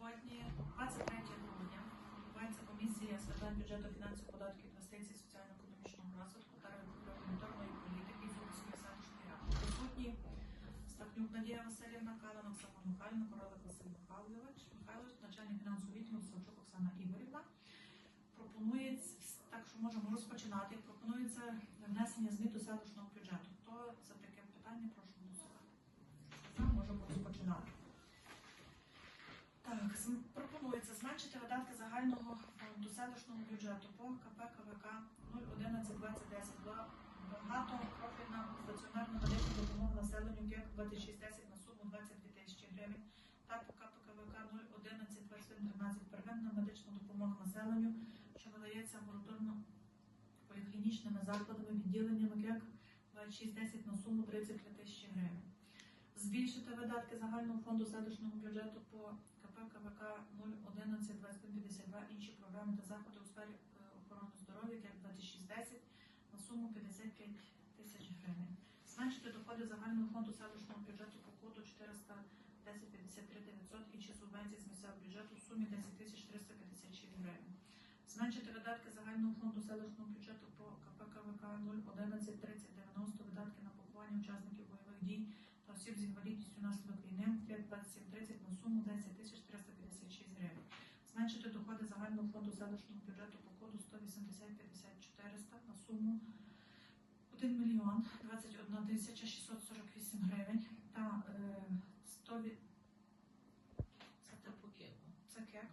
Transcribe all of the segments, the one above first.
Сьогодні, 23 грудня, відбувається комісія з питань бюджету, фінансів, податків, інвестицій, соціально-економічного розвитку та регуляторної політики Зубівської селищної ради. Присутні Стахнюк Надія Васильівна, Калан Оксана Михайлівна, Королик Василь Михайлович, Михайлович, начальник фінансового відділу Савчук Оксана Ігорівна. Пропонується, так що можемо розпочинати, пропонується внесення пропонується зменшити видатки загального фонду селищного бюджету по КП КВК 011 2010 багатопрофільна стаціонарна медична допомога населенню КЕК 2610 на суму 22 тисячі гривень. Та по КП КВК 011 2113 первинна медична допомога населенню, що надається амбулаторно поліклінічними закладами, відділеннями КЕК 2610 на суму 33 тисячі гривень збільшити видатки загального фонду селищного бюджету по КП КВК 011 2152 інші програми та заходи у сфері е, охорони здоров'я як 2610 на суму 55 тисяч гривень. Зменшити доходи загального фонду селищного бюджету по коду 410 53 900 інші субвенції з місцевого бюджету в сумі 10 тисяч 356 гривень. Зменшити видатки загального фонду селищного бюджету по КП КВК 011 30 90 видатки на поховання учасників бойових дій осіб з інвалідністю внаслідок війни 52730 на суму 10 тисяч 356 гривень. Зменшити доходи загального фонду селищного бюджету по коду 180 50 400 на суму 1 мільйон 21 тисяча 648 гривень та е, 100 від... Це те це кек.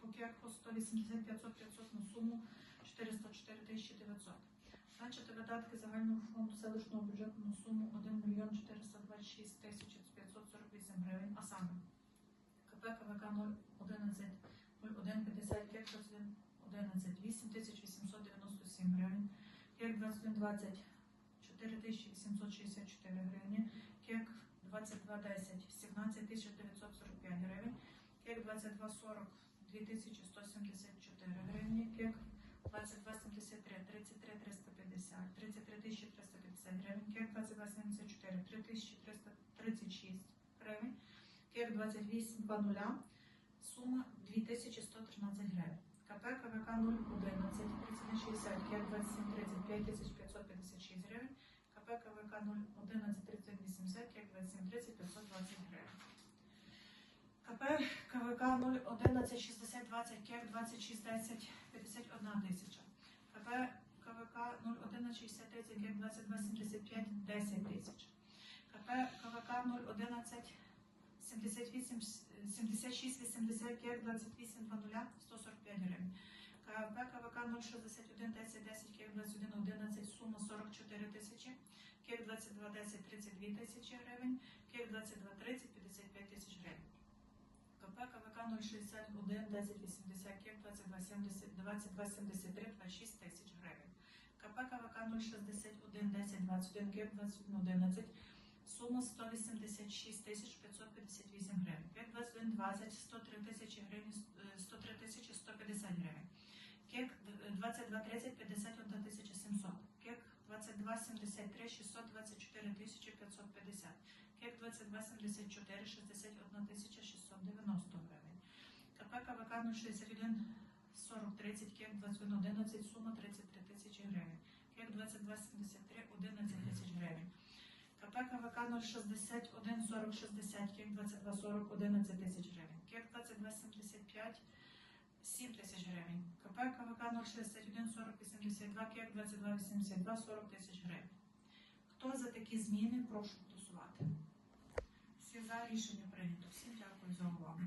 По кеку 180 500 500 на суму 404 тисячі 900. Зменшити видатки загального фонду селищного бюджету на суму 1 мільйон 426 тисяч 548 гривень, а саме КП КВК 011 01 50 кек 21 11 8 тисяч 897 гривень, кек 21 20 4 тисячі 864 гривні, кек 22 10 17 тисяч 945 гривень, кек 22 40 2174 гривні, кек 2273, 33 350, 33 350 гривень, кек 2274, 3336 гривень, кек 2820, сума 2113 гривень. КП КВК 011, 3060, кек 2730, 5556 гривень, КП КВК 011, 3080, кек 2730, 520 гривень. КП КВК 011 60 20 КЕК 26 10 51 тисяча. КП КВК 011 60 30 КЕК 22 75 10 тисяч. КП КВК 011 78 76 80 КЕК 28 00 145 гривень. КП КВК 061 10 10 КЕК 21 11 сума 44 тисячі. КЕК 22 10 32 тисячі гривень. КЕК 22 30 55 тисяч гривень. КП КВК 061 1080 КЕК 2270 2273 26 тисяч гривень. КП КВК 061 10 21 КЕК 2111 сума 186 тисяч 558 гривень. КЕК 21 20 103 тисячі гривень, е, 103 тисячі 150 гривень. КЕК 22 30 51 тисяча 700. КЕК 22 73 624 тисячі 550. КЕК 22 74 61 тисяча 690 гривень. КП КВК 061 40 30 КЕК 21 11 сума 33 тисячі гривень. КЕК 22 73 11 тисяч гривень. КП КВК 061 40 60 КЕК 22 40 11 тисяч гривень. КЕК 22 75 7 тисяч гривень. КП КВК 061 40 82 КЕК 22 82 40 тисяч гривень. Хто за такі зміни, прошу голосувати. Всі за рішення прийнято. Всім дякую за увагу.